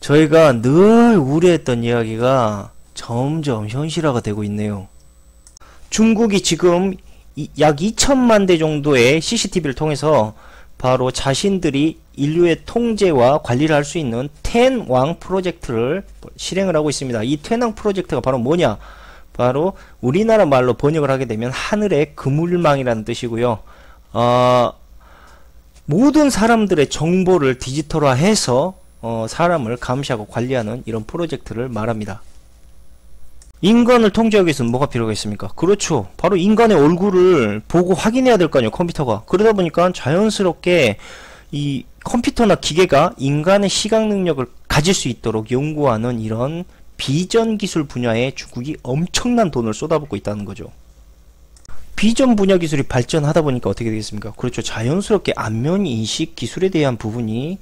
저희가 늘 우려했던 이야기가 점점 현실화가 되고 있네요. 중국이 지금 이- 약 2천만 대 정도의 CCTV를 통해서 바로 자신들이 인류의 통제와 관리를 할 수 있는 텐왕 프로젝트를 실행을 하고 있습니다. 이 텐왕 프로젝트가 바로 뭐냐? 바로 우리나라 말로 번역을 하게 되면 하늘의 그물망이라는 뜻이고요. 어, 모든 사람들의 정보를 디지털화해서 어, 사람을 감시하고 관리하는 이런 프로젝트를 말합니다. 인간을 통제하기 위해서는 뭐가 필요하겠습니까? 그렇죠. 바로 인간의 얼굴을 보고 확인해야 될 거 아니에요, 컴퓨터가. 그러다 보니까 자연스럽게 이 컴퓨터나 기계가 인간의 시각 능력을 가질 수 있도록 연구하는 이런 비전 기술 분야에 중국이 엄청난 돈을 쏟아붓고 있다는 거죠. 비전 분야 기술이 발전하다 보니까 어떻게 되겠습니까? 그렇죠. 자연스럽게 안면 인식 기술에 대한 부분이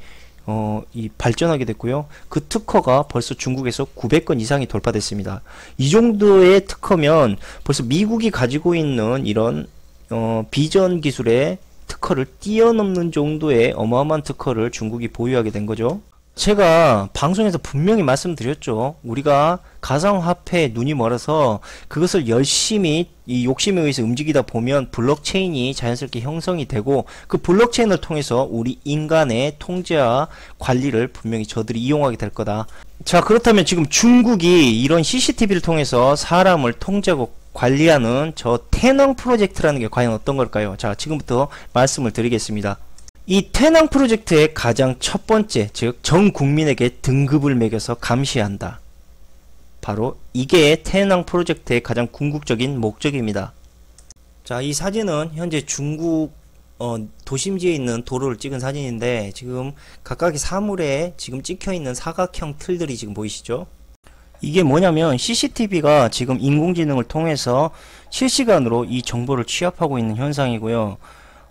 어, 이 발전하게 됐고요. 그 특허가 벌써 중국에서 900건 이상이 돌파됐습니다. 이 정도의 특허면 벌써 미국이 가지고 있는 이런 어, 비전 기술의 특허를 뛰어넘는 정도의 어마어마한 특허를 중국이 보유하게 된 거죠. 제가 방송에서 분명히 말씀드렸죠. 우리가 가상화폐에 눈이 멀어서 그것을 열심히 이 욕심에 의해서 움직이다 보면 블록체인이 자연스럽게 형성이 되고 그 블록체인을 통해서 우리 인간의 통제와 관리를 분명히 저들이 이용하게 될 거다. 자, 그렇다면 지금 중국이 이런 CCTV를 통해서 사람을 통제하고 관리하는 저 태능 프로젝트라는 게 과연 어떤 걸까요? 자, 지금부터 말씀을 드리겠습니다. 이 태낭 프로젝트의 가장 첫 번째, 즉, 전 국민에게 등급을 매겨서 감시한다. 바로 이게 태낭 프로젝트의 가장 궁극적인 목적입니다. 자, 이 사진은 현재 중국 어, 도심지에 있는 도로를 찍은 사진인데 지금 각각의 사물에 지금 찍혀 있는 사각형 틀들이 지금 보이시죠? 이게 뭐냐면 CCTV가 지금 인공지능을 통해서 실시간으로 이 정보를 취합하고 있는 현상이고요.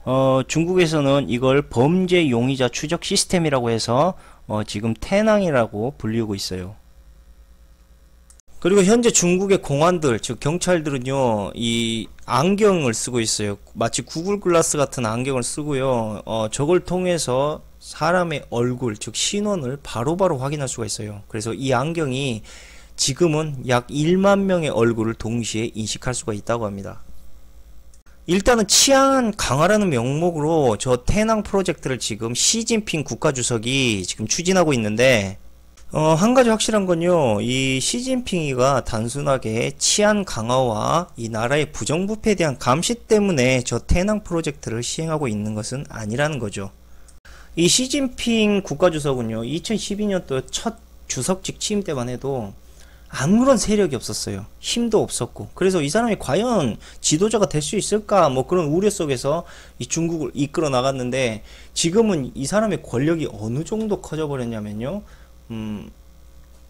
어, 중국에서는 이걸 범죄 용의자 추적 시스템이라고 해서 어, 지금 태낭이라고 불리우고 있어요. 그리고 현재 중국의 공안들, 즉 경찰들은요, 이 안경을 쓰고 있어요. 마치 구글 글라스 같은 안경을 쓰고요. 어, 저걸 통해서 사람의 얼굴, 즉 신원을 바로바로 확인할 수가 있어요. 그래서 이 안경이 지금은 약 1만 명의 얼굴을 동시에 인식할 수가 있다고 합니다. 일단은 치안 강화라는 명목으로 저 태낭 프로젝트를 지금 시진핑 국가주석이 지금 추진하고 있는데 어, 한 가지 확실한 건요, 이 시진핑이가 단순하게 치안 강화와 이 나라의 부정부패에 대한 감시 때문에 저 태낭 프로젝트를 시행하고 있는 것은 아니라는 거죠. 이 시진핑 국가주석은요, 2012년도 첫 주석직 취임 때만 해도 아무런 세력이 없었어요. 힘도 없었고. 그래서 이 사람이 과연 지도자가 될 수 있을까? 뭐 그런 우려 속에서 이 중국을 이끌어 나갔는데 지금은 이 사람의 권력이 어느 정도 커져 버렸냐면요. 음,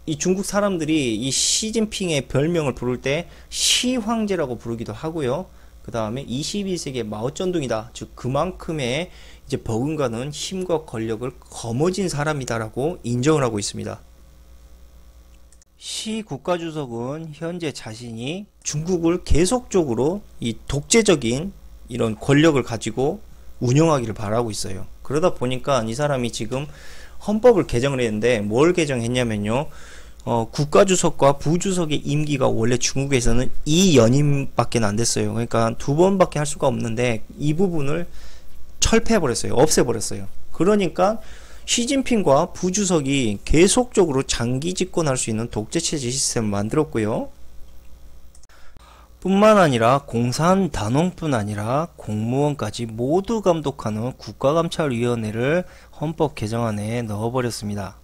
이 중국 사람들이 이 시진핑의 별명을 부를 때 시황제라고 부르기도 하고요. 그 다음에 21세기의 마오쩌둥이다. 즉 그만큼의 이제 버금가는 힘과 권력을 거머쥔 사람이다라고 인정을 하고 있습니다. 시 국가주석은 현재 자신이 중국을 계속적으로 이 독재적인 이런 권력을 가지고 운영하기를 바라고 있어요. 그러다 보니까 이 사람이 지금 헌법을 개정을 했는데 뭘 개정했냐면요. 어, 국가주석과 부주석의 임기가 원래 중국에서는 2연임밖에 안 됐어요. 그러니까 두 번밖에 할 수가 없는데 이 부분을 철폐해버렸어요. 없애버렸어요. 그러니까 시진핑과 부주석이 계속적으로 장기 집권할 수 있는 독재체제 시스템을 만들었고요. 뿐만 아니라 공산 단원뿐 아니라 공무원까지 모두 감독하는 국가감찰위원회를 헌법 개정안에 넣어버렸습니다.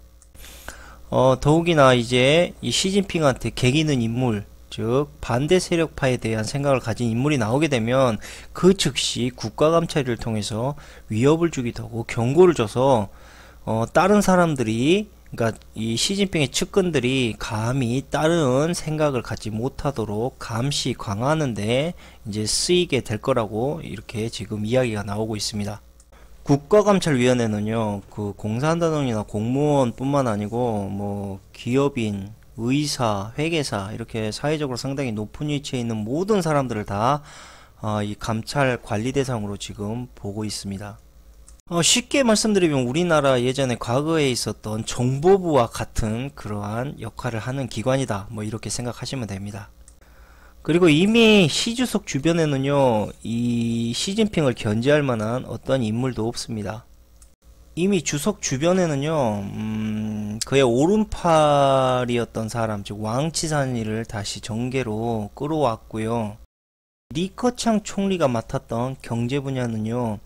어, 더욱이나 이제 이 시진핑한테 개기는 인물, 즉 반대 세력파에 대한 생각을 가진 인물이 나오게 되면 그 즉시 국가감찰위를 통해서 위협을 주기도 하고 경고를 줘서 어, 다른 사람들이 그러니까 이 시진핑의 측근들이 감히 다른 생각을 갖지 못하도록 감시 강화하는데 이제 쓰이게 될 거라고 이렇게 지금 이야기가 나오고 있습니다. 국가감찰위원회는요, 그 공산당원이나 공무원뿐만 아니고 뭐 기업인 의사, 회계사 이렇게 사회적으로 상당히 높은 위치에 있는 모든 사람들을 다 어, 이 감찰 관리 대상으로 지금 보고 있습니다. 어, 쉽게 말씀드리면 우리나라 예전에 과거에 있었던 정보부와 같은 그러한 역할을 하는 기관이다. 뭐 이렇게 생각하시면 됩니다. 그리고 이미 시 주석 주변에는요, 이 시진핑을 견제할 만한 어떤 인물도 없습니다. 이미 주석 주변에는요, 음, 그의 오른팔이었던 사람, 즉 왕치산이를 다시 정계로 끌어왔고요. 리커창 총리가 맡았던 경제 분야는요,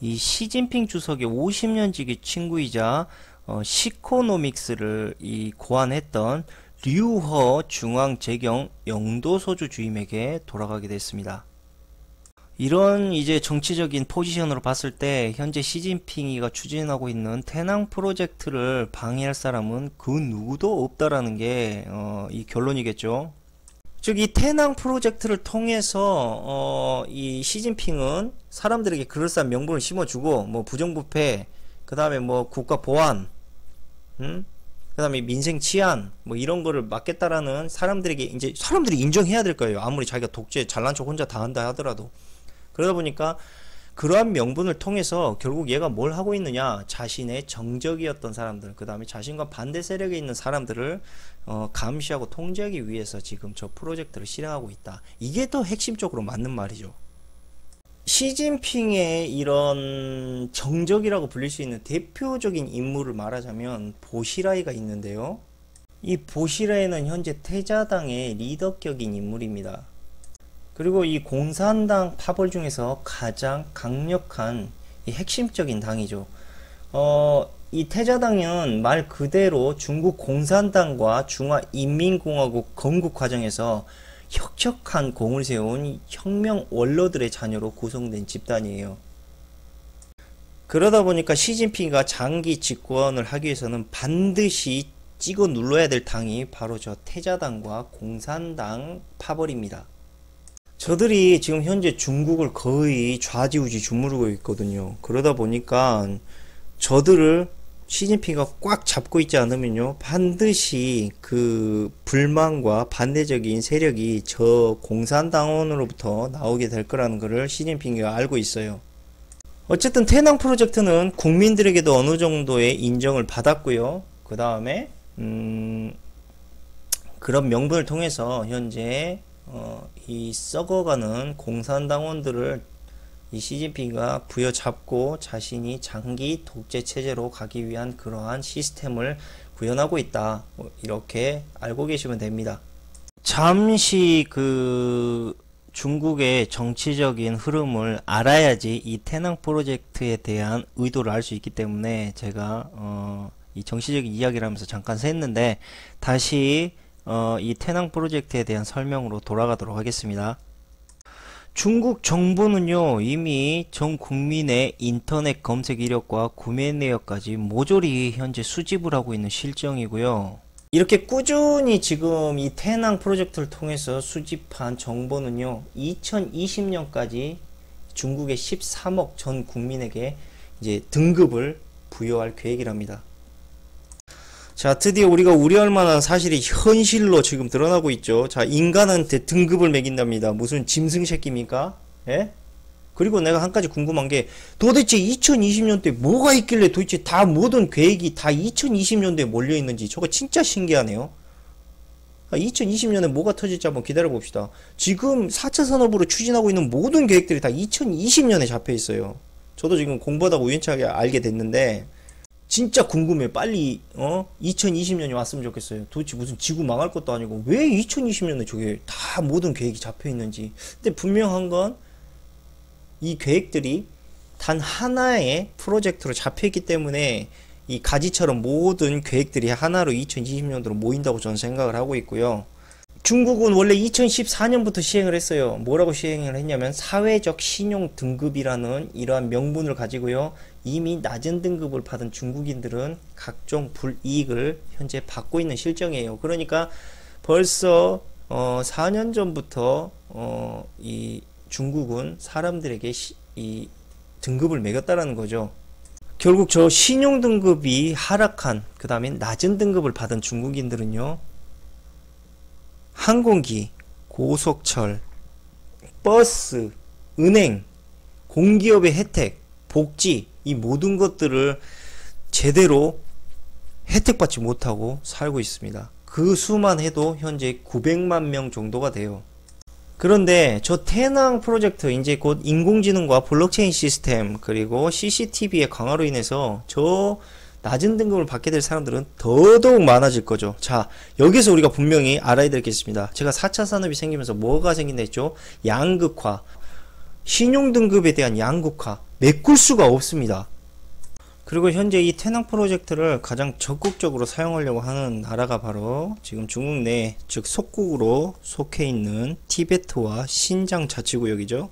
이 시진핑 주석의 50년 지기 친구이자 어, 시코노믹스를 이 고안했던 류허 중앙재경 영도소주 주임에게 돌아가게 됐습니다. 이런 이제 정치적인 포지션으로 봤을 때 현재 시진핑이가 추진하고 있는 태낭 프로젝트를 방해할 사람은 그 누구도 없다라는 게 어, 이 결론이겠죠. 즉 이 태낭 프로젝트를 통해서 어, 이 시진핑은 사람들에게 그럴싸한 명분을 심어주고 뭐 부정부패 그 다음에 뭐 국가 보안 음? 그 다음에 민생 치안 뭐 이런 거를 막겠다라는 사람들에게 이제 사람들이 인정해야 될 거예요 아무리 자기가 독재 잘난 척 혼자 다 한다 하더라도 그러다 보니까 그러한 명분을 통해서 결국 얘가 뭘 하고 있느냐? 자신의 정적이었던 사람들 그 다음에 자신과 반대 세력에 있는 사람들을 어, 감시하고 통제하기 위해서 지금 저 프로젝트를 실행하고 있다. 이게 더 핵심적으로 맞는 말이죠. 시진핑의 이런 정적이라고 불릴 수 있는 대표적인 인물을 말하자면 보시라이가 있는데요. 이 보시라이는 현재 태자당의 리더격인 인물입니다 그리고 이 공산당 파벌 중에서 가장 강력한 핵심적인 당이죠. 어, 이 태자당은 말 그대로 중국 공산당과 중화인민공화국 건국 과정에서 혁혁한 공을 세운 혁명 원로들의 자녀로 구성된 집단이에요. 그러다 보니까 시진핑이가 장기 집권을 하기 위해서는 반드시 찍어 눌러야 될 당이 바로 저 태자당과 공산당 파벌입니다. 저들이 지금 현재 중국을 거의 좌지우지 주무르고 있거든요. 그러다 보니까 저들을 시진핑이가 꽉 잡고 있지 않으면요. 반드시 그 불만과 반대적인 세력이 저 공산당원으로부터 나오게 될 거라는 것을 시진핑이가 알고 있어요. 어쨌든 태낭 프로젝트는 국민들에게도 어느 정도의 인정을 받았고요. 그 다음에 음 그런 명분을 통해서 현재 어, 이 썩어가는 공산당원들을 이 시진핑이가 부여잡고 자신이 장기 독재 체제로 가기 위한 그러한 시스템을 구현하고 있다. 뭐 이렇게 알고 계시면 됩니다. 잠시 그 중국의 정치적인 흐름을 알아야지 이 태낭 프로젝트에 대한 의도를 알 수 있기 때문에 제가 어, 이 정치적인 이야기를 하면서 잠깐 샜는데 다시 어, 이 태낭 프로젝트에 대한 설명으로 돌아가도록 하겠습니다. 중국 정부는요 이미 전 국민의 인터넷 검색 이력과 구매 내역까지 모조리 현재 수집을 하고 있는 실정이고요. 이렇게 꾸준히 지금 이 태낭 프로젝트를 통해서 수집한 정보는요 2020년까지 중국의 13억 전 국민에게 이제 등급을 부여할 계획이랍니다. 자, 드디어 우리가 우려할 만한 사실이 현실로 지금 드러나고 있죠. 자, 인간한테 등급을 매긴답니다. 무슨 짐승 새끼입니까? 예? 그리고 내가 한 가지 궁금한 게 도대체 2020년도에 뭐가 있길래 도대체 다 모든 계획이 다 2020년도에 몰려 있는지 저거 진짜 신기하네요. 2020년에 아, 뭐가 터질지 한번 기다려 봅시다. 지금 4차 산업으로 추진하고 있는 모든 계획들이 다 2020년에 잡혀 있어요. 저도 지금 공부하다가 우연찮게 알게 됐는데 진짜 궁금해. 빨리 어 2020년이 왔으면 좋겠어요. 도대체 무슨 지구 망할 것도 아니고 왜 2020년에 저게 다 모든 계획이 잡혀 있는지. 근데 분명한 건 이 계획들이 단 하나의 프로젝트로 잡혀 있기 때문에 이 가지처럼 모든 계획들이 하나로 2020년도로 모인다고 저는 생각을 하고 있고요. 중국은 원래 2014년부터 시행을 했어요. 뭐라고 시행을 했냐면 사회적 신용 등급이라는 이러한 명분을 가지고요. 이미 낮은 등급을 받은 중국인들은 각종 불이익을 현재 받고 있는 실정이에요. 그러니까 벌써 어 4년 전부터 어 이 중국은 사람들에게 시, 이 등급을 매겼다라는 거죠. 결국 저 신용 등급이 하락한 그 다음에 낮은 등급을 받은 중국인들은요 항공기, 고속철, 버스, 은행, 공기업의 혜택, 복지 이 모든 것들을 제대로 혜택받지 못하고 살고 있습니다. 그 수만 해도 현재 900만 명 정도가 돼요. 그런데 저 태낭 프로젝트 이제 곧 인공지능과 블록체인 시스템 그리고 CCTV의 강화로 인해서 저 낮은 등급을 받게 될 사람들은 더더욱 많아질 거죠. 자, 여기서 우리가 분명히 알아야 될게 있습니다. 제가 4차 산업이 생기면서 뭐가 생긴다 했죠? 양극화. 신용 등급에 대한 양극화. 메꿀 수가 없습니다. 그리고 현재 이 태낭 프로젝트를 가장 적극적으로 사용하려고 하는 나라가 바로 지금 중국 내, 즉 속국으로 속해 있는 티베트와 신장 자치구역이죠.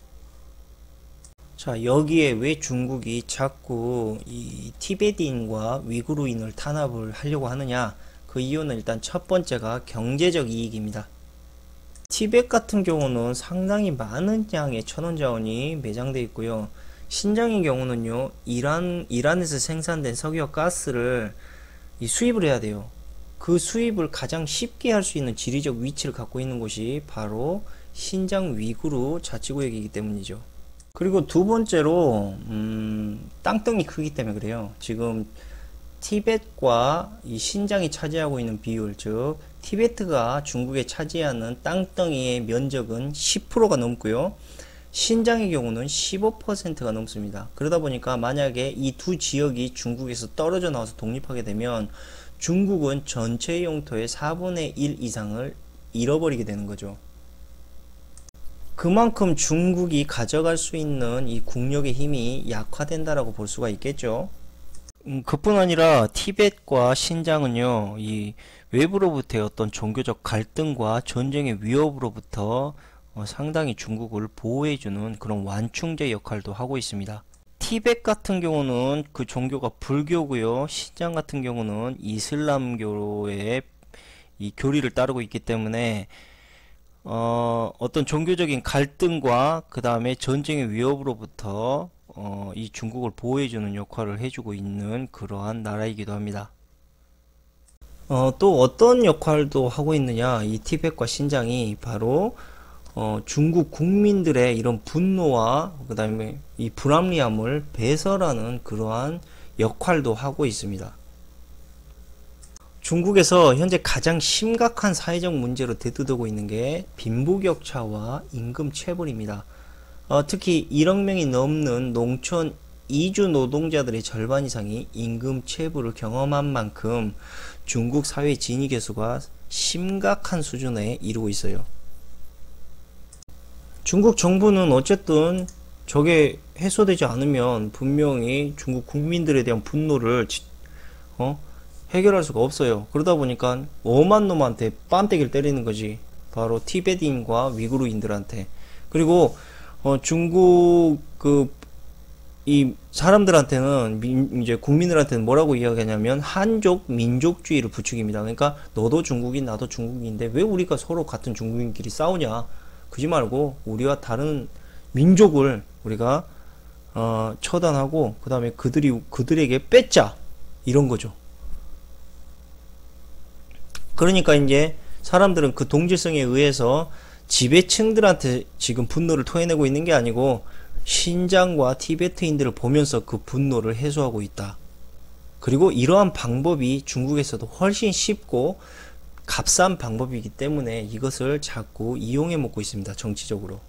자, 여기에 왜 중국이 자꾸 이 티베트인과 위구르인을 탄압을 하려고 하느냐? 그 이유는 일단 첫 번째가 경제적 이익입니다. 티벳 같은 경우는 상당히 많은 양의 천원 자원이 매장되어 있고요. 신장의 경우는요, 이란, 이란에서 생산된 석유와 가스를 이 수입을 해야 돼요. 그 수입을 가장 쉽게 할 수 있는 지리적 위치를 갖고 있는 곳이 바로 신장 위구르 자치구역이기 때문이죠. 그리고 두 번째로, 음, 땅덩이 크기 때문에 그래요. 지금 티벳과 이 신장이 차지하고 있는 비율, 즉, 티베트가 중국에 차지하는 땅덩이의 면적은 10%가 넘고요. 신장의 경우는 15%가 넘습니다. 그러다 보니까 만약에 이 두 지역이 중국에서 떨어져 나와서 독립하게 되면 중국은 전체 영토의 4분의 1 이상을 잃어버리게 되는 거죠. 그만큼 중국이 가져갈 수 있는 이 국력의 힘이 약화된다라고 볼 수가 있겠죠. 음, 그뿐 아니라 티벳과 신장은요, 이 외부로부터의 어떤 종교적 갈등과 전쟁의 위협으로부터 어, 상당히 중국을 보호해주는 그런 완충제 역할도 하고 있습니다. 티벳 같은 경우는 그 종교가 불교고요. 신장 같은 경우는 이슬람교의 이 교리를 따르고 있기 때문에 어, 어떤 종교적인 갈등과 그 다음에 전쟁의 위협으로부터 어, 이 중국을 보호해주는 역할을 해주고 있는 그러한 나라이기도 합니다. 어, 또 어떤 역할도 하고 있느냐 이 티벳과 신장이 바로 어, 중국 국민들의 이런 분노와 그 다음에 이 불합리함을 배설하는 그러한 역할도 하고 있습니다. 중국에서 현재 가장 심각한 사회적 문제로 대두되고 있는 게 빈부격차와 임금 체불입니다. 어, 특히 1억 명이 넘는 농촌 이주 노동자들의 절반 이상이 임금 체불을 경험한 만큼 중국 사회 진위 개수가 심각한 수준에 이르고 있어요. 중국 정부는 어쨌든 저게 해소되지 않으면 분명히 중국 국민들에 대한 분노를 어? 해결할 수가 없어요. 그러다 보니까 엄한 놈한테 빤대기를 때리는 거지. 바로 티베트인과 위구르인들한테. 그리고 어, 중국 그 이 사람들한테는 민, 이제 국민들한테는 뭐라고 이야기하냐면 한족 민족주의를 부추깁니다. 그러니까 너도 중국인 나도 중국인데 왜 우리가 서로 같은 중국인끼리 싸우냐? 그지 말고 우리와 다른 민족을 우리가 어, 처단하고 그 다음에 그들이 그들에게 뺏자 이런 거죠. 그러니까 이제 사람들은 그 동질성에 의해서 지배층들한테 지금 분노를 토해내고 있는 게 아니고 신장과 티베트인들을 보면서 그 분노를 해소하고 있다. 그리고 이러한 방법이 중국에서도 훨씬 쉽고 값싼 방법이기 때문에 이것을 자꾸 이용해 먹고 있습니다. 정치적으로.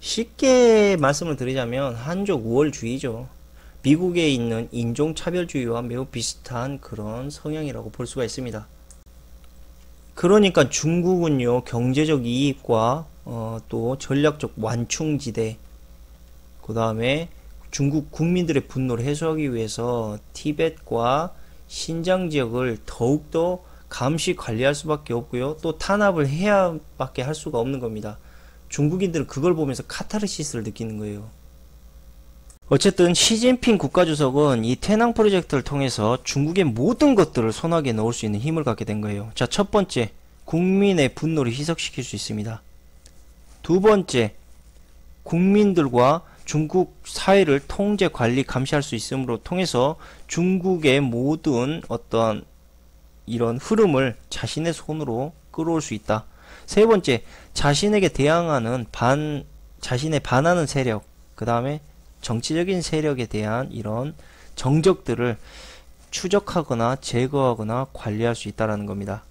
쉽게 말씀을 드리자면 한족 우월주의죠. 미국에 있는 인종차별주의와 매우 비슷한 그런 성향이라고 볼 수가 있습니다. 그러니까 중국은요 경제적 이익과 어, 또 전략적 완충지대 그 다음에 중국 국민들의 분노를 해소하기 위해서 티벳과 신장 지역을 더욱더 감시 관리할 수밖에 없고요. 또 탄압을 해야 밖에 할 수가 없는 겁니다. 중국인들은 그걸 보면서 카타르시스를 느끼는 거예요. 어쨌든 시진핑 국가주석은 이 태낭 프로젝트를 통해서 중국의 모든 것들을 손아귀에 넣을 수 있는 힘을 갖게 된 거예요. 자, 첫 번째, 국민의 분노를 희석시킬 수 있습니다. 두 번째, 국민들과 중국 사회를 통제, 관리, 감시할 수 있음으로 통해서 중국의 모든 어떤 이런 흐름을 자신의 손으로 끌어올 수 있다. 세 번째, 자신에게 대항하는 반, 자신에 반하는 세력, 그 다음에 정치적인 세력에 대한 이런 정적들을 추적하거나 제거하거나 관리할 수 있다라는 겁니다.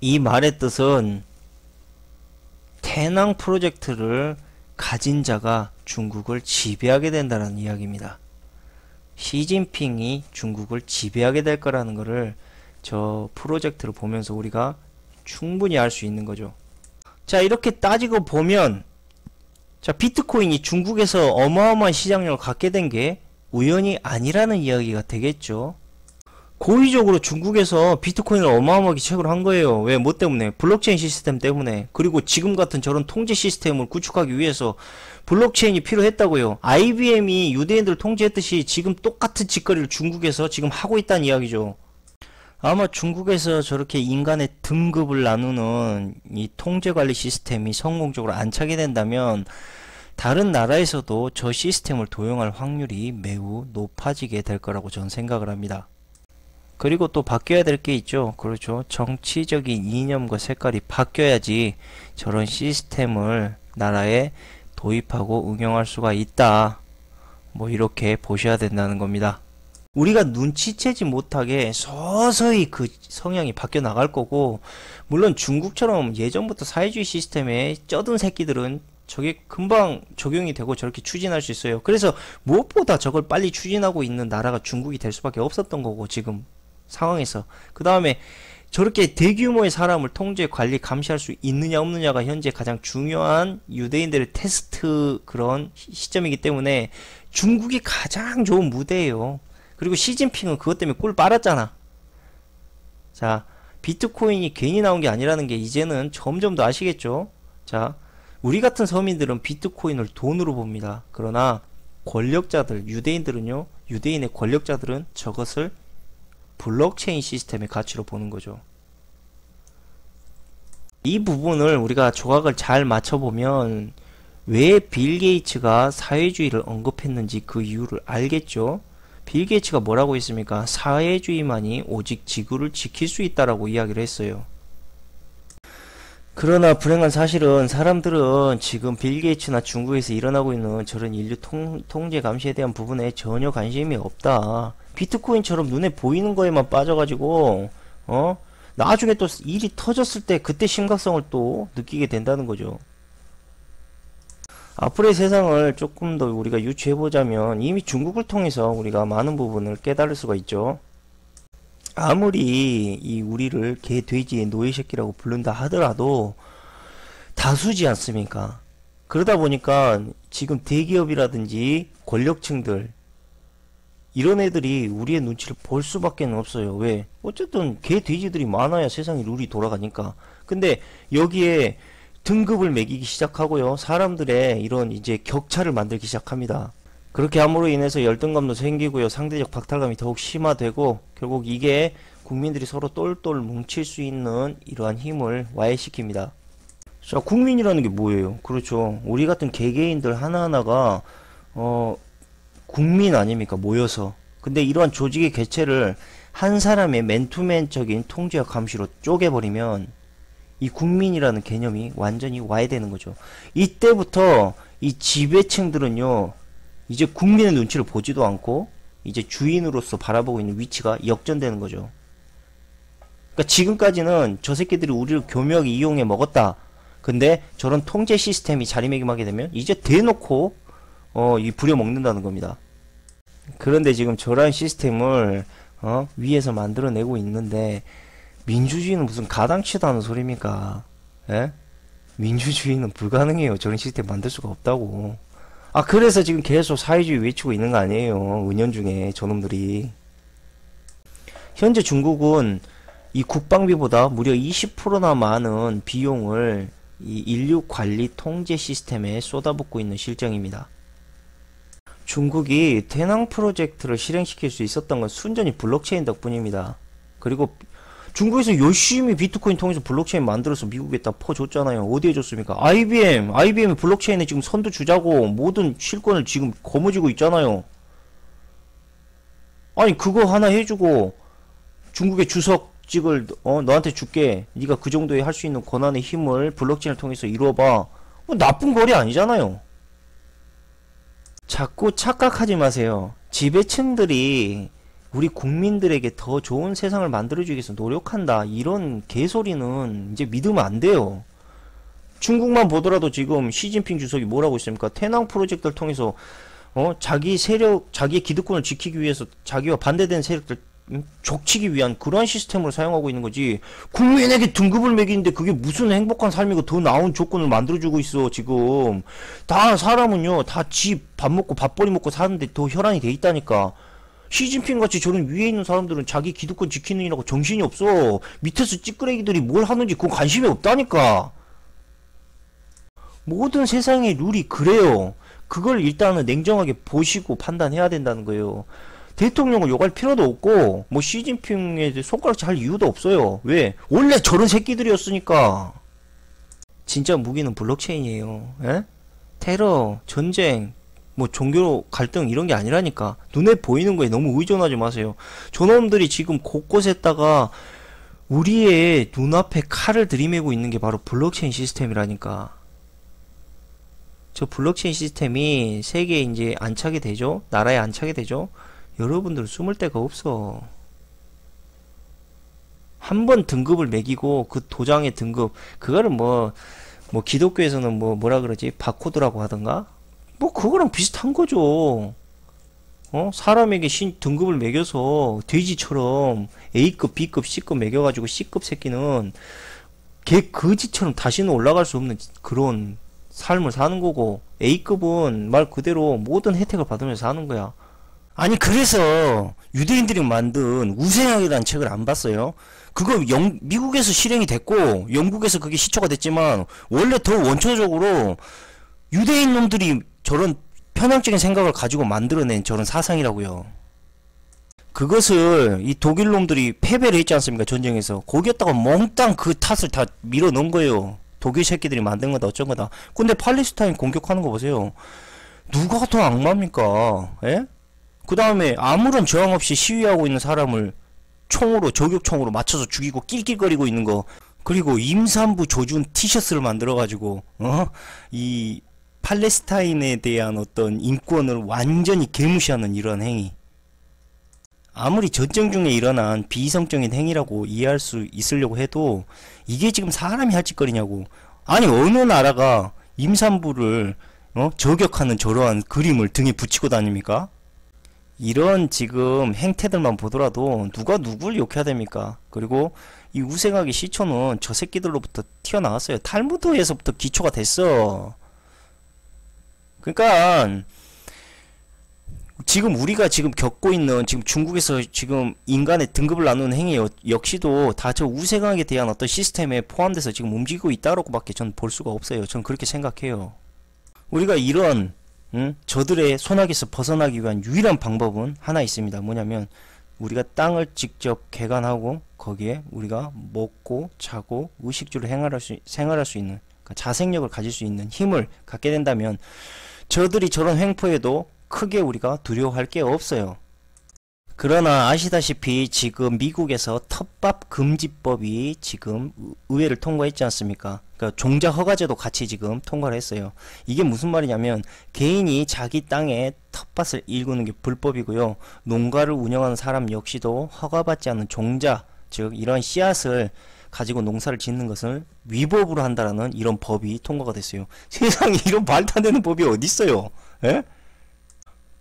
이 말의 뜻은 태낭 프로젝트를 가진 자가 중국을 지배하게 된다는 이야기입니다. 시진핑이 중국을 지배하게 될 거라는 것을 저 프로젝트를 보면서 우리가 충분히 알 수 있는 거죠. 자, 이렇게 따지고 보면 자, 비트코인이 중국에서 어마어마한 시장력을 갖게 된 게 우연이 아니라는 이야기가 되겠죠. 고의적으로 중국에서 비트코인을 어마어마하게 채굴 한 거예요. 왜? 뭐 때문에? 블록체인 시스템 때문에. 그리고 지금 같은 저런 통제 시스템을 구축하기 위해서 블록체인이 필요했다고요. IBM이 유대인들을 통제했듯이 지금 똑같은 짓거리를 중국에서 지금 하고 있다는 이야기죠. 아마 중국에서 저렇게 인간의 등급을 나누는 이 통제 관리 시스템이 성공적으로 안착이 된다면 다른 나라에서도 저 시스템을 도용할 확률이 매우 높아지게 될 거라고 저는 생각을 합니다. 그리고 또 바뀌어야 될 게 있죠. 그렇죠. 정치적인 이념과 색깔이 바뀌어야지 저런 시스템을 나라에 도입하고 응용할 수가 있다. 뭐 이렇게 보셔야 된다는 겁니다. 우리가 눈치채지 못하게 서서히 그 성향이 바뀌어 나갈 거고 물론 중국처럼 예전부터 사회주의 시스템에 쩌든 새끼들은 저게 금방 적용이 되고 저렇게 추진할 수 있어요. 그래서 무엇보다 저걸 빨리 추진하고 있는 나라가 중국이 될 수밖에 없었던 거고 지금 상황에서 그 다음에 저렇게 대규모의 사람을 통제, 관리, 감시할 수 있느냐 없느냐가 현재 가장 중요한 유대인들의 테스트 그런 시점이기 때문에 중국이 가장 좋은 무대예요. 그리고 시진핑은 그것 때문에 꿀 빨았잖아. 자, 비트코인이 괜히 나온 게 아니라는 게 이제는 점점 더 아시겠죠? 자, 우리 같은 서민들은 비트코인을 돈으로 봅니다. 그러나 권력자들, 유대인들은요, 유대인의 권력자들은 저것을 블록체인 시스템의 가치로 보는 거죠. 이 부분을 우리가 조각을 잘 맞춰보면 왜 빌 게이츠가 사회주의를 언급했는지 그 이유를 알겠죠? 빌 게이츠가 뭐라고 했습니까? 사회주의만이 오직 지구를 지킬 수 있다라고 이야기를 했어요. 그러나 불행한 사실은 사람들은 지금 빌 게이츠나 중국에서 일어나고 있는 저런 인류 통, 통제 감시에 대한 부분에 전혀 관심이 없다. 비트코인처럼 눈에 보이는 거에만 빠져가지고 어 나중에 또 일이 터졌을 때 그때 심각성을 또 느끼게 된다는 거죠. 앞으로의 세상을 조금 더 우리가 유추해보자면 이미 중국을 통해서 우리가 많은 부분을 깨달을 수가 있죠. 아무리 이 우리를 개, 돼지의 노예 새끼라고 부른다 하더라도 다수지 않습니까? 그러다 보니까 지금 대기업이라든지 권력층들 이런 애들이 우리의 눈치를 볼 수밖에 없어요. 왜? 어쨌든 개 돼지들이 많아야 세상이 룰이 돌아가니까. 근데 여기에 등급을 매기기 시작하고요. 사람들의 이런 이제 격차를 만들기 시작합니다. 그렇게 함으로 인해서 열등감도 생기고요. 상대적 박탈감이 더욱 심화되고 결국 이게 국민들이 서로 똘똘 뭉칠 수 있는 이러한 힘을 와해시킵니다. 자, 국민이라는 게 뭐예요? 그렇죠. 우리 같은 개개인들 하나하나가 어 국민 아닙니까? 모여서. 근데 이러한 조직의 개체를 한 사람의 맨투맨적인 통제와 감시로 쪼개버리면 이 국민이라는 개념이 완전히 와해되는 거죠. 이때부터 이 지배층들은요, 이제 국민의 눈치를 보지도 않고, 이제 주인으로서 바라보고 있는 위치가 역전되는 거죠. 그러니까 지금까지는 저 새끼들이 우리를 교묘하게 이용해 먹었다. 근데 저런 통제 시스템이 자리매김하게 되면 이제 대놓고 어, 이 부려먹는다는 겁니다. 그런데 지금 저런 시스템을 어, 위에서 만들어내고 있는데 민주주의는 무슨 가당치도 않은 소리입니까? 예? 민주주의는 불가능해요. 저런 시스템 만들 수가 없다고. 아, 그래서 지금 계속 사회주의 외치고 있는 거 아니에요. 은연 중에 저놈들이. 현재 중국은 이 국방비보다 무려 20%나 많은 비용을 이 인류 관리 통제 시스템에 쏟아붓고 있는 실정입니다. 중국이 대낭 프로젝트를 실행시킬 수 있었던 건 순전히 블록체인 덕분입니다. 그리고 중국에서 열심히 비트코인 통해서 블록체인 만들어서 미국에 다 퍼줬잖아요. 어디에 줬습니까? IBM, IBM 블록체인에 지금 선두 주자고 모든 실권을 지금 거머쥐고 있잖아요. 아니 그거 하나 해주고 중국의 주석 국직을 어 너한테 줄게. 네가 그 정도의 할수 있는 권한의 힘을 블록체인을 통해서 이루어봐. 뭐 나쁜 거리 아니잖아요. 자꾸 착각하지 마세요. 지배층들이 우리 국민들에게 더 좋은 세상을 만들어주기 위해서 노력한다. 이런 개소리는 이제 믿으면 안 돼요. 중국만 보더라도 지금 시진핑 주석이 뭐라고 있습니까? 태낭 프로젝트를 통해서 어 자기 세력, 자기의 기득권을 지키기 위해서 자기와 반대되는 세력들 음, 족치기 위한 그러한 시스템을 사용하고 있는 거지. 국민에게 등급을 매기는데 그게 무슨 행복한 삶이고 더 나은 조건을 만들어주고 있어 지금. 다 사람은요, 다 집 밥 먹고 밥벌이 먹고 사는데 더 혈안이 돼 있다니까. 시진핑 같이 저런 위에 있는 사람들은 자기 기득권 지키는 이라고 정신이 없어. 밑에서 찌끄레기들이 뭘 하는지 그건 관심이 없다니까. 모든 세상의 룰이 그래요. 그걸 일단은 냉정하게 보시고 판단해야 된다는 거예요. 대통령을 욕할 필요도 없고, 뭐, 시진핑에 손가락질 할 이유도 없어요. 왜? 원래 저런 새끼들이었으니까. 진짜 무기는 블록체인이에요. 에? 테러, 전쟁, 뭐, 종교 갈등 이런 게 아니라니까. 눈에 보이는 거에 너무 의존하지 마세요. 저놈들이 지금 곳곳에다가 우리의 눈앞에 칼을 들이매고 있는 게 바로 블록체인 시스템이라니까. 저 블록체인 시스템이 세계에 이제 안착이 되죠? 나라에 안착이 되죠? 여러분들 숨을 데가 없어. 한 번 등급을 매기고 그 도장의 등급, 그거를 뭐, 뭐 기독교에서는 뭐 뭐라 그러지? 바코드라고 하던가? 뭐 그거랑 비슷한 거죠. 어? 사람에게 신 등급을 매겨서 돼지처럼 A급, B급, C급 매겨가지고 C급 새끼는 개 거지처럼 다시는 올라갈 수 없는 그런 삶을 사는 거고 A급은 말 그대로 모든 혜택을 받으면서 사는 거야. 아니 그래서 유대인들이 만든 우생학이라는 책을 안 봤어요? 그거 영, 미국에서 실행이 됐고 영국에서 그게 시초가 됐지만 원래 더 원초적으로 유대인 놈들이 저런 편향적인 생각을 가지고 만들어낸 저런 사상이라고요. 그것을 이 독일 놈들이 패배를 했지 않습니까 전쟁에서 거기에다가 몽땅 그 탓을 다 밀어 넣은 거예요. 독일 새끼들이 만든 거다 어쩐 거다. 근데 팔레스타인 공격하는 거 보세요. 누가 더 악마입니까? 예? 그 다음에 아무런 저항 없이 시위하고 있는 사람을 총으로 저격총으로 맞춰서 죽이고 낄낄거리고 있는 거 그리고 임산부 조준 티셔츠를 만들어 가지고 어 이 팔레스타인에 대한 어떤 인권을 완전히 개무시하는 이런 행위 아무리 전쟁 중에 일어난 비이성적인 행위라고 이해할 수 있으려고 해도 이게 지금 사람이 할 짓거리냐고 아니 어느 나라가 임산부를 어? 저격하는 저러한 그림을 등에 붙이고 다닙니까? 이런 지금 행태들만 보더라도 누가 누굴 욕해야 됩니까? 그리고 이 우생학의 시초는 저 새끼들로부터 튀어나왔어요. 탈무드에서부터 기초가 됐어. 그러니까 지금 우리가 지금 겪고 있는 지금 중국에서 지금 인간의 등급을 나누는 행위 여- 역시도 다 저 우생학에 대한 어떤 시스템에 포함돼서 지금 움직이고 있다라고밖에 전 볼 수가 없어요. 전 그렇게 생각해요. 우리가 이런 응? 저들의 손아귀에서 벗어나기 위한 유일한 방법은 하나 있습니다. 뭐냐면 우리가 땅을 직접 개간하고 거기에 우리가 먹고 자고 의식주를 행할 수, 생활할 수 있는 그러니까 자생력을 가질 수 있는 힘을 갖게 된다면 저들이 저런 횡포에도 크게 우리가 두려워할 게 없어요. 그러나 아시다시피 지금 미국에서 텃밥 금지법이 지금 의- 의회를 통과했지 않습니까? 그러니까 종자 허가제도 같이 지금 통과를 했어요. 이게 무슨 말이냐면 개인이 자기 땅에 텃밭을 일구는 게 불법이고요. 농가를 운영하는 사람 역시도 허가받지 않은 종자, 즉 이런 씨앗을 가지고 농사를 짓는 것을 위법으로 한다라는 이런 법이 통과가 됐어요. 세상에 이런 말도 안 되는 법이 어디 있어요? 예?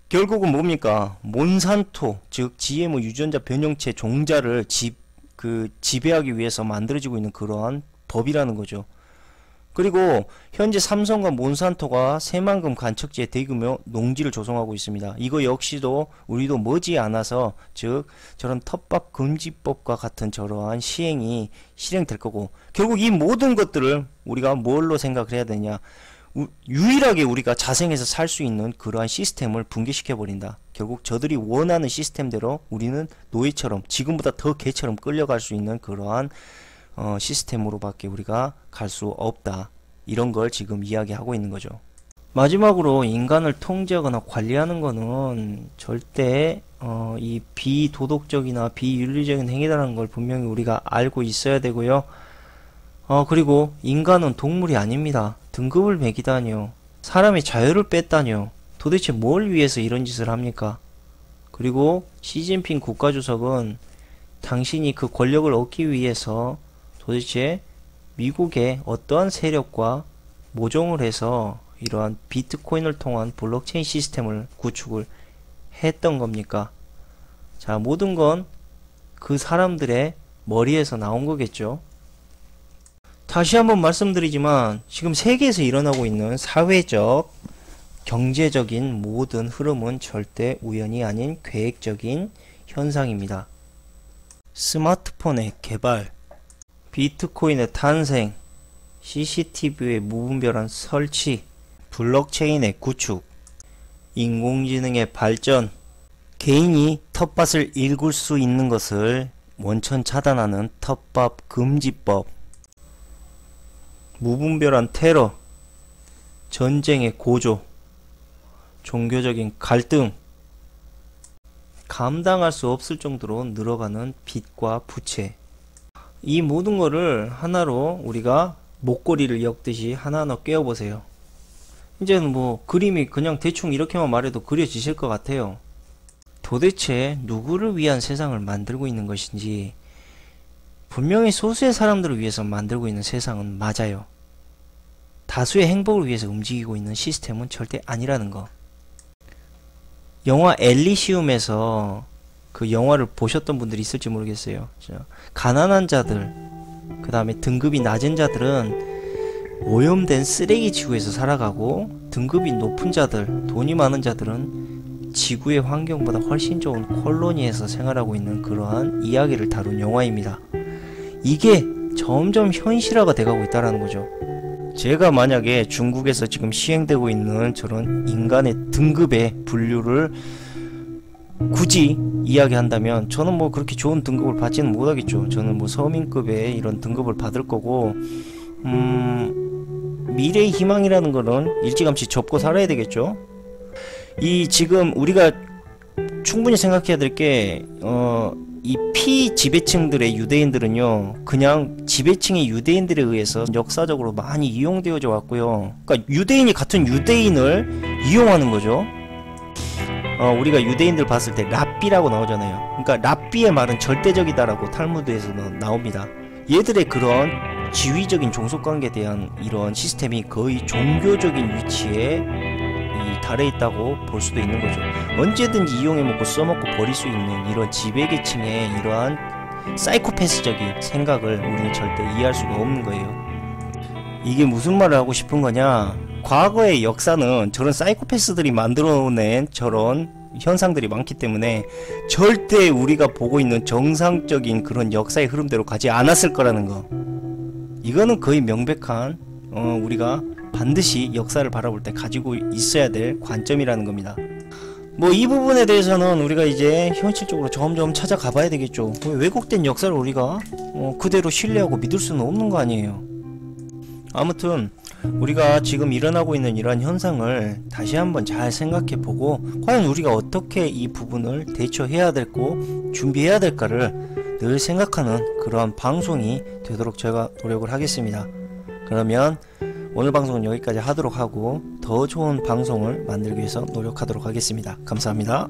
결국은 뭡니까? 몬산토, 즉 GMO 유전자 변형체 종자를 지, 그 지배하기 위해서 만들어지고 있는 그러한 법이라는 거죠. 그리고 현재 삼성과 몬산토가 새만금 간척지에 대규모 농지를 조성하고 있습니다. 이거 역시도 우리도 머지 않아서 즉 저런 텃밥 금지법과 같은 저러한 시행이 실행될 거고 결국 이 모든 것들을 우리가 뭘로 생각을 해야 되냐 우- 유일하게 우리가 자생해서 살 수 있는 그러한 시스템을 붕괴시켜 버린다. 결국 저들이 원하는 시스템대로 우리는 노예처럼 지금보다 더 개처럼 끌려갈 수 있는 그러한 어, 시스템으로밖에 우리가 갈 수 없다. 이런 걸 지금 이야기하고 있는 거죠. 마지막으로 인간을 통제하거나 관리하는 거는 절대 어, 이 비도덕적이나 비윤리적인 행위라는 걸 분명히 우리가 알고 있어야 되고요. 어, 그리고 인간은 동물이 아닙니다. 등급을 매기다니요. 사람의 자유를 뺐다니요. 도대체 뭘 위해서 이런 짓을 합니까? 그리고 시진핑 국가주석은 당신이 그 권력을 얻기 위해서 도대체 미국의 어떠한 세력과 모종을 해서 이러한 비트코인을 통한 블록체인 시스템을 구축을 했던 겁니까? 자, 모든 건 그 사람들의 머리에서 나온 거겠죠. 다시 한번 말씀드리지만 지금 세계에서 일어나고 있는 사회적, 경제적인 모든 흐름은 절대 우연이 아닌 계획적인 현상입니다. 스마트폰의 개발, 비트코인의 탄생, CCTV의 무분별한 설치, 블록체인의 구축, 인공지능의 발전, 개인이 텃밭을 일굴 수 있는 것을 원천 차단하는 텃밭 금지법, 무분별한 테러, 전쟁의 고조, 종교적인 갈등, 감당할 수 없을 정도로 늘어가는 빚과 부채. 이 모든 거를 하나로 우리가 목걸이를 엮듯이 하나하나 꿰어보세요. 이제는 뭐 그림이 그냥 대충 이렇게만 말해도 그려지실 것 같아요. 도대체 누구를 위한 세상을 만들고 있는 것인지 분명히 소수의 사람들을 위해서 만들고 있는 세상은 맞아요. 다수의 행복을 위해서 움직이고 있는 시스템은 절대 아니라는 거. 영화 엘리시움에서 그 영화를 보셨던 분들이 있을지 모르겠어요. 저 가난한 자들, 그 다음에 등급이 낮은 자들은 오염된 쓰레기 지구에서 살아가고 등급이 높은 자들, 돈이 많은 자들은 지구의 환경보다 훨씬 좋은 콜로니에서 생활하고 있는 그러한 이야기를 다룬 영화입니다. 이게 점점 현실화가 돼가고 있다는 거죠. 제가 만약에 중국에서 지금 시행되고 있는 저런 인간의 등급의 분류를 굳이 이야기한다면 저는 뭐 그렇게 좋은 등급을 받지는 못하겠죠. 저는 뭐 서민급의 이런 등급을 받을 거고 음 미래의 희망이라는 거는 일찌감치 접고 살아야 되겠죠. 이 지금 우리가 충분히 생각해야 될 게 어 이 피지배층들의 유대인들은요 그냥 지배층의 유대인들에 의해서 역사적으로 많이 이용되어져 왔고요 그러니까 유대인이 같은 유대인을 이용하는 거죠 어, 우리가 유대인들 봤을 때 랍비라고 나오잖아요 그러니까 랍비의 말은 절대적이다라고 탈무드에서는 나옵니다 얘들의 그런 지위적인 종속관계에 대한 이런 시스템이 거의 종교적인 위치에 이 달해 있다고 볼 수도 있는 거죠. 언제든지 이용해 먹고 써먹고 버릴 수 있는 이런 지배계층의 이러한 사이코패스적인 생각을 우리는 절대 이해할 수가 없는 거예요. 이게 무슨 말을 하고 싶은 거냐? 과거의 역사는 저런 사이코패스들이 만들어낸 저런 현상들이 많기 때문에 절대 우리가 보고 있는 정상적인 그런 역사의 흐름대로 가지 않았을 거라는 거. 이거는 거의 명백한 어, 우리가 반드시 역사를 바라볼 때 가지고 있어야 될 관점이라는 겁니다. 뭐 이 부분에 대해서는 우리가 이제 현실적으로 점점 찾아가 봐야 되겠죠. 뭐 왜곡된 역사를 우리가 어, 그대로 신뢰하고 믿을 수는 없는 거 아니에요. 아무튼 우리가 지금 일어나고 있는 이러한 현상을 다시 한번 잘 생각해 보고 과연 우리가 어떻게 이 부분을 대처해야 될고 준비해야 될까를 늘 생각하는 그러한 방송이 되도록 제가 노력을 하겠습니다. 그러면 오늘 방송은 여기까지 하도록 하고 더 좋은 방송을 만들기 위해서 노력하도록 하겠습니다. 감사합니다.